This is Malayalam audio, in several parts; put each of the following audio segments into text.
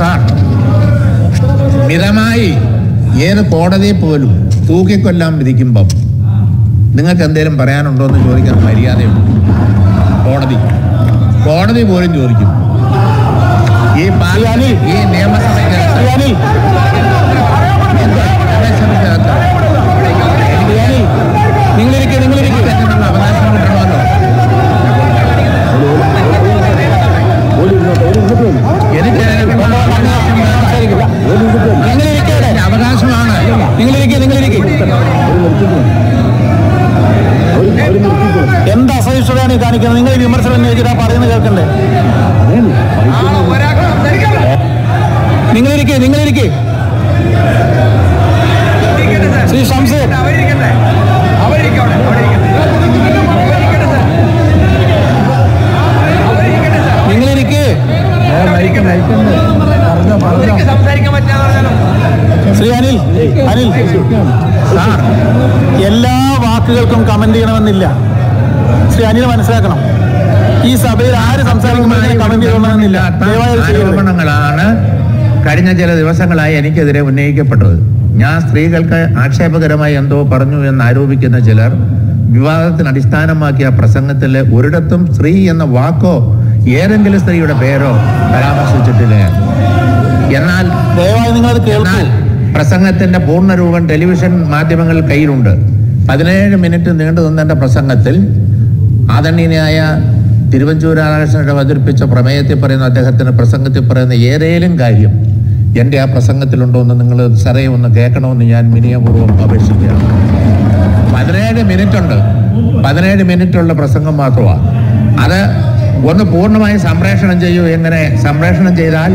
സാർ. മിതമായി ഏത് കോടതിയെ പോലും തൂക്കിക്കൊല്ലാൻ വിധിക്കുമ്പം നിങ്ങൾക്ക് എന്തെങ്കിലും പറയാനുണ്ടോ എന്ന് ചോദിക്കാൻ മര്യാദയുണ്ട്. കോടതി. കോടതി പോലും ചോദിക്കും. ഈ പാർലമെന്റ് കാണിക്കുന്നത് നിങ്ങൾ വിമർശനം ഉന്നയിച്ചിട്ട് പറയുന്നത് കേൾക്കണ്ടേ? നിങ്ങളിരിക്കെ നിങ്ങളിരിക്കെ. ശ്രീ നിങ്ങളിരിക്കെ. ശ്രീ അനിൽ അനിൽ. എല്ലാ വാക്കുകൾക്കും കമന്റ് ചെയ്യണമെന്നില്ല. ശ്രീ അനിൽ മനസ്സിലാക്കണം. ഈ സഭയിൽ ആര് ആരോപണങ്ങളാണ് കഴിഞ്ഞ ചില ദിവസങ്ങളായി എനിക്കെതിരെ ഉന്നയിക്കപ്പെട്ടത്. ഞാൻ സ്ത്രീകൾക്ക് ആക്ഷേപകരമായി എന്തോ പറഞ്ഞു എന്ന് ആരോപിക്കുന്ന ചിലർ വിവാദത്തിന് അടിസ്ഥാനമാക്കിയ പ്രസംഗത്തിൽ ഒരിടത്തും സ്ത്രീ എന്ന വാക്കോ ഏതെങ്കിലും സ്ത്രീയുടെ പേരോ പരാമർശിച്ചിട്ടില്ല. എന്നാൽ പ്രസംഗത്തിന്റെ പൂർണരൂപം ടെലിവിഷൻ മാധ്യമങ്ങൾ കയ്യിലുണ്ട്. പതിനേഴ് മിനിറ്റ് നീണ്ടു നിന്നെന്റെ പ്രസംഗത്തിൽ ആദരണീയനായ തിരുവഞ്ചൂർ രാധാകൃഷ്ണൻ അവതരിപ്പിച്ച പ്രമേയത്തിൽ പറയുന്ന അദ്ദേഹത്തിന്റെ പ്രസംഗത്തിൽ പറയുന്ന ഏതേലും കാര്യം എന്റെ ആ പ്രസംഗത്തിലുണ്ടോ എന്ന് നിങ്ങൾ സറേ ഒന്ന് കേൾക്കണമെന്ന് ഞാൻ വിനയപൂർവം അപേക്ഷിക്കുകയാണ്. പതിനേഴ് മിനിറ്റ് ഉണ്ട് പതിനേഴ് മിനിറ്റുള്ള പ്രസംഗം മാത്രമാണ് അത് ഒന്ന് പൂർണമായി സംപ്രേഷണം ചെയ്യൂ. എങ്ങനെ സംപ്രേഷണം ചെയ്താൽ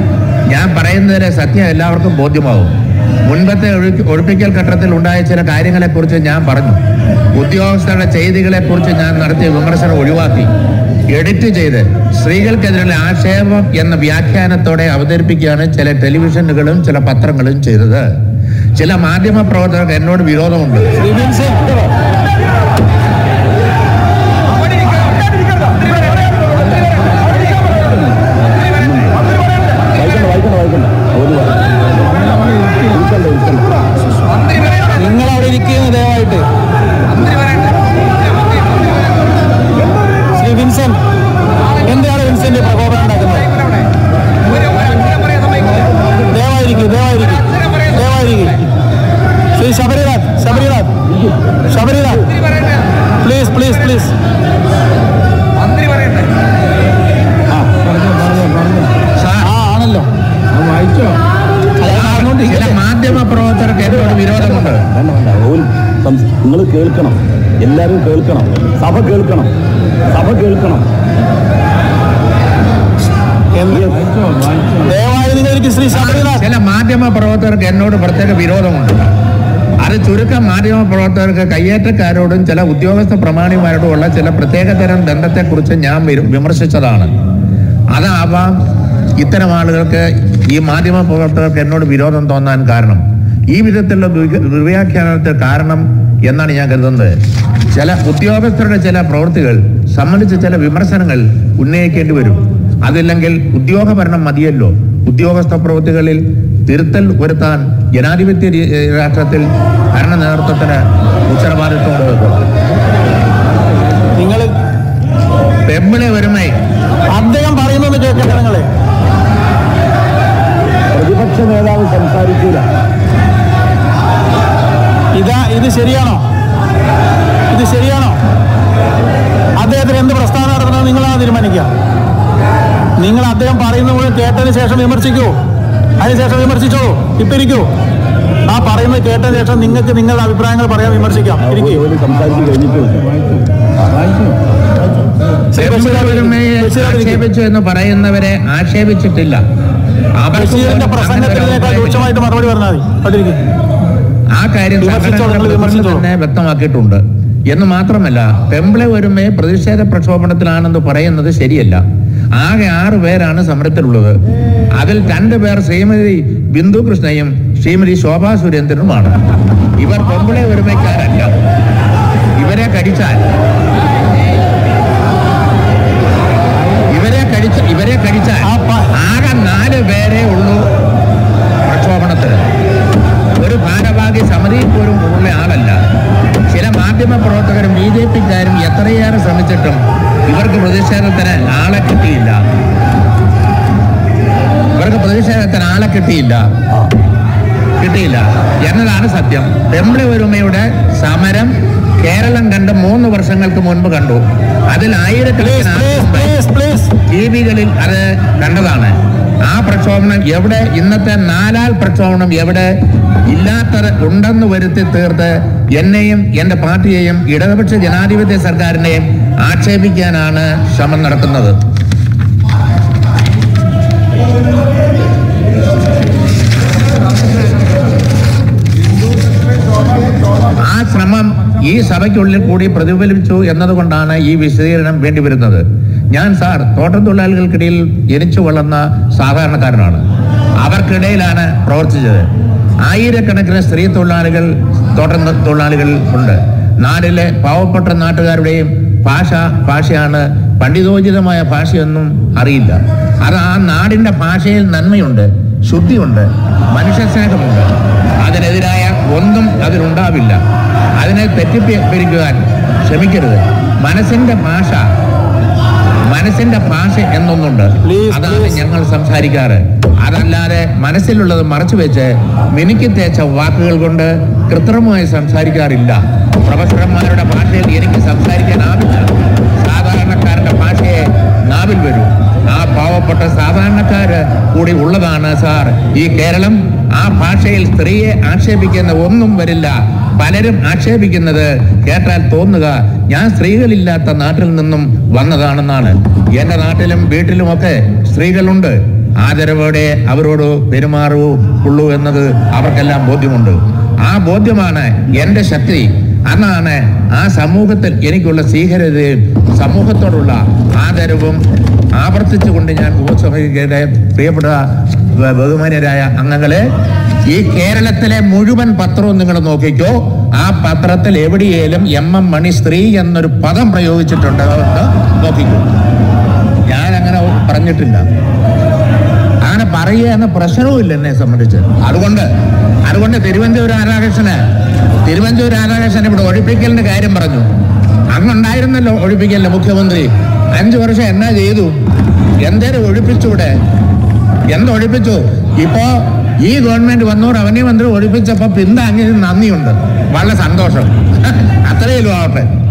ഞാൻ പറയുന്നതിലെ സത്യം എല്ലാവർക്കും ബോധ്യമാവും. മുൻപത്തെ ഒഴി- ഒഴിപ്പിക്കൽ ഘട്ടത്തിൽ ഉണ്ടായ ചില കാര്യങ്ങളെക്കുറിച്ച് ഞാൻ പറഞ്ഞു. ഉദ്യോഗസ്ഥരുടെ ചെയ്തികളെക്കുറിച്ച് ഞാൻ നടത്തിയ വിമർശനം ഒഴിവാക്കി. എഡിറ്റ് ചെയ്ത് സ്ത്രീകൾക്കെതിരെയുള്ള ആക്ഷേപം എന്ന വ്യാഖ്യാനത്തോടെ അവതരിപ്പിക്കുകയാണ് ചില ടെലിവിഷനുകളും ചില പത്രങ്ങളും ചെയ്തത്. ചില മാധ്യമ പ്രവർത്തകർക്ക് എന്നോട് വിരോധമുണ്ട്. വിരോധമുണ്ട്. നിങ്ങൾ കേൾക്കണം. എല്ലാവരും കേൾക്കണം. സഭ കേൾക്കണം. സഭ കേൾക്കണം. ചില മാധ്യമ പ്രവർത്തകർക്ക് എന്നോട് പ്രത്യേക വിരോധമുണ്ട്. അത് ചുരുക്കം മാധ്യമ പ്രവർത്തകർക്ക് കയ്യേറ്റക്കാരോടും ചില ഉദ്യോഗസ്ഥ പ്രമാണിമാരോടും ഉള്ള ചില പ്രത്യേകതരം ദണ്ഡത്തെക്കുറിച്ച് ഞാൻ വിമർശിച്ചതാണ്. അതാവാം ഇത്തരം ആളുകൾക്ക് ഈ മാധ്യമ പ്രവർത്തകർക്ക് എന്നോട് വിരോധം തോന്നാൻ കാരണം. ഈ വിധത്തിലുള്ള ദുർവ്യാഖ്യാനത്തെ ദുർവ്യാഖ്യാനത്തിന് കാരണം എന്നാണ് ഞാൻ കരുതുന്നത്. ചില ഉദ്യോഗസ്ഥരുടെ ചില പ്രവൃത്തികൾ സംബന്ധിച്ച് ചില വിമർശനങ്ങൾ ഉന്നയിക്കേണ്ടി വരും. അതില്ലെങ്കിൽ ഉദ്യോഗഭരണം മതിയല്ലോ. ഉദ്യോഗസ്ഥ പ്രവൃത്തികളിൽ തിരുത്തൽ വരുത്താൻ ജനാധിപത്യ രാഷ്ട്രത്തിൽ ഭരണ നേതൃത്വത്തിന് ഉത്തരവാദിത്വമുണ്ട്. നിങ്ങൾ പെമ്പിളെ വരുമേ അദ്ദേഹം പറയുന്നത് ശരിയാണോ? ഇത് ശരിയാണോ? അദ്ദേഹത്തിന് എന്ത് പ്രസ്താവന നടത്തണമെന്ന് നിങ്ങളാണ് തീരുമാനിക്കുക. നിങ്ങൾ അദ്ദേഹം പറയുന്ന മുഴുവൻ കേട്ടതിന് ശേഷം വിമർശിക്കൂ. അതിനുശേഷം വിമർശിച്ചോളൂ. ഇപ്പൊ ഇരിക്കൂ. ആ പറയുന്നത് കേട്ടതിന് ശേഷം നിങ്ങൾക്ക് നിങ്ങളുടെ അഭിപ്രായങ്ങൾ പറയാൻ വിമർശിക്കാം. ഇരിക്കൂ. ആക്ഷേപിച്ചു എന്ന് പറയുന്നവരെ ആക്ഷേപിച്ചിട്ടില്ല. ബഷീറിന്റെ പ്രസംഗത്തിനേക്കാൾ രൂക്ഷമായിട്ട് മറുപടി പറഞ്ഞാൽ മതി. അതിരിക്കും. ആ കാര്യം തന്നെ വ്യക്തമാക്കിയിട്ടുണ്ട്. എന്ന് മാത്രമല്ല പെമ്പിളെ ഒരുമേ പ്രതിഷേധ പ്രക്ഷോഭണത്തിലാണെന്ന് പറയുന്നത് ശരിയല്ല. ആകെ ആറ് പേരാണ് സമരത്തിലുള്ളത്. അതിൽ രണ്ടു പേർ ശ്രീമതി ബിന്ദു കൃഷ്ണയും ശ്രീമതി ശോഭാ സുരേന്ദ്രനുമാണ്. ഇവർ പെമ്പിളെ ഒരുമയ്ക്കാരല്ല. ഇവരെ കടിച്ചാൽ എത്രയേറെ ശ്രമിച്ചിട്ടും ഇവർക്ക് പ്രതിഷേധത്തിന് ആളെ കിട്ടിയില്ല. ഇവർക്ക് പ്രതിഷേധത്തിന് ആളെ കിട്ടിയില്ല. കിട്ടിയില്ല. എന്നതാണ് സത്യം. ടെമ്പിൾ ഒരുമയുടെ സമരം കേരളം കണ്ട് മൂന്ന് വർഷങ്ങൾക്ക് മുൻപ് കണ്ടു. അതിൽ ആയിരക്കണക്കിന് ജീവികളിൽ അത് കണ്ടതാണ്. ആ പ്രക്ഷോഭണം എവിടെ? ഇന്നത്തെ നാലാൽ പ്രക്ഷോഭണം എവിടെ? ഇല്ലാത്തത് ഉണ്ടെന്ന് വരുത്തി തീർത്ത് എന്നെയും എന്റെ പാർട്ടിയെയും ഇടതുപക്ഷ ജനാധിപത്യ സർക്കാരിനെയും ആക്ഷേപിക്കാനാണ് ശ്രമം നടക്കുന്നത് സഭയ്ക്കുള്ളിൽ കൂടി പ്രതിഫലിച്ചു എന്നതുകൊണ്ടാണ് ഈ വിശദീകരണം വേണ്ടി വരുന്നത് ഞാൻ സാർ തോട്ടത്തൊഴിലാളികൾക്കിടയിൽ ജനിച്ചു വളർന്ന സാധാരണക്കാരനാണ്. അവർക്കിടയിലാണ് പ്രവർത്തിച്ചത്. ആയിരക്കണക്കിന് സ്ത്രീ തൊഴിലാളികൾ തോട്ടം തൊഴിലാളികൾ ഉണ്ട്. നാടിലെ പാവപ്പെട്ട നാട്ടുകാരുടെയും ഭാഷ ഭാഷയാണ് പണ്ഡിതോചിതമായ ഭാഷയൊന്നും അറിയില്ല. അത് ആ നാടിന്റെ ഭാഷയിൽ നന്മയുണ്ട് ശുദ്ധിയുണ്ട് മനുഷ്യസ്നേഹമുണ്ട് അതിനെതിരായ ഒന്നും അതിലുണ്ടാവില്ല. അതിനെ തെറ്റിദ്ധരിക്കുവാൻ ശ്രമിക്കരുത്. മനസ്സിന്റെ ഭാഷ മനസ്സിന്റെ ഭാഷ എന്നൊന്നുണ്ട്. അതാണ് ഞങ്ങൾ സംസാരിക്കാറ്. അതല്ലാതെ മനസ്സിലുള്ളത് മറച്ചു വെച്ച് മിനുക്കി തേച്ച വാക്കുകൾ കൊണ്ട് കൃത്രിമമായി സംസാരിക്കാറില്ല. പ്രൊഫസർമാരുടെ ഭാഷയിൽ എനിക്ക് സംസാരിക്കാനാവില്ല സാധാരണക്കാരുടെ ഭാഷയെ നാവിൽ വരും. ആ പാവപ്പെട്ട സാധാരണക്കാര് കൂടി ഉള്ളതാണ് സാർ. ഈ കേരളം ആ ഭാഷയിൽ സ്ത്രീയെ ആക്ഷേപിക്കുന്ന ഒന്നും വരില്ല. പലരും ആക്ഷേപിക്കുന്നത് കേട്ടാൽ തോന്നുക ഞാൻ സ്ത്രീകളില്ലാത്ത നാട്ടിൽ നിന്നും വന്നതാണെന്നാണ്. എന്റെ നാട്ടിലും വീട്ടിലുമൊക്കെ സ്ത്രീകളുണ്ട്. ആദരവോടെ അവരോട് പെരുമാറൂ ഉള്ളൂ എന്നത് അവർക്കെല്ലാം ബോധ്യമുണ്ട്. ആ ബോധ്യമാണ് എന്റെ ശക്തി. അന്നാണ് ആ സമൂഹത്തിൽ എനിക്കുള്ള സ്വീകരതയും സമൂഹത്തോടുള്ള ആദരവും ആവർത്തിച്ചുകൊണ്ട് ഞാൻ ഉപസഭയുടെ പ്രിയപ്പെട്ട ബ- ബഹുമാന്യരായ അംഗങ്ങളെ ഈ കേരളത്തിലെ മുഴുവൻ പത്രവും നിങ്ങൾ നോക്കിക്കോ. ആ പത്രത്തിൽ എവിടെയേലും എം എം മണി സ്ത്രീ എന്നൊരു പദം പ്രയോഗിച്ചിട്ടുണ്ടോ. നോക്കിക്കോ. ഞാൻ അങ്ങനെ പറഞ്ഞിട്ടില്ല. അങ്ങനെ പറയുക എന്ന പ്രശ്നവും ഇല്ല എന്നെ സംബന്ധിച്ച്. അതുകൊണ്ട് അതുകൊണ്ട് തിരുവനന്തപുരം രാധാകൃഷ്ണന് തിരുവനന്തപുരം രാധാകൃഷ്ണൻ ഇവിടെ ഒഴിപ്പിക്കലിന്റെ കാര്യം പറഞ്ഞു. അന്നുണ്ടായിരുന്നല്ലോ ഒഴിപ്പിക്കലിന്റെ മുഖ്യമന്ത്രി. അഞ്ചു വർഷം എന്നാ ചെയ്തു? എന്തേലും ഒഴിപ്പിച്ചു ഇവിടെ എന്തൊഴിപ്പിച്ചു ഇപ്പോ ഈ ഗവൺമെന്റ് വന്നു റവന്യൂ മന്ത്രി ഒഴിപ്പിച്ചപ്പോ പിന്താങ്ങി നന്ദിയുണ്ട്. വളരെ സന്തോഷം. അത്രയും ആവട്ടെ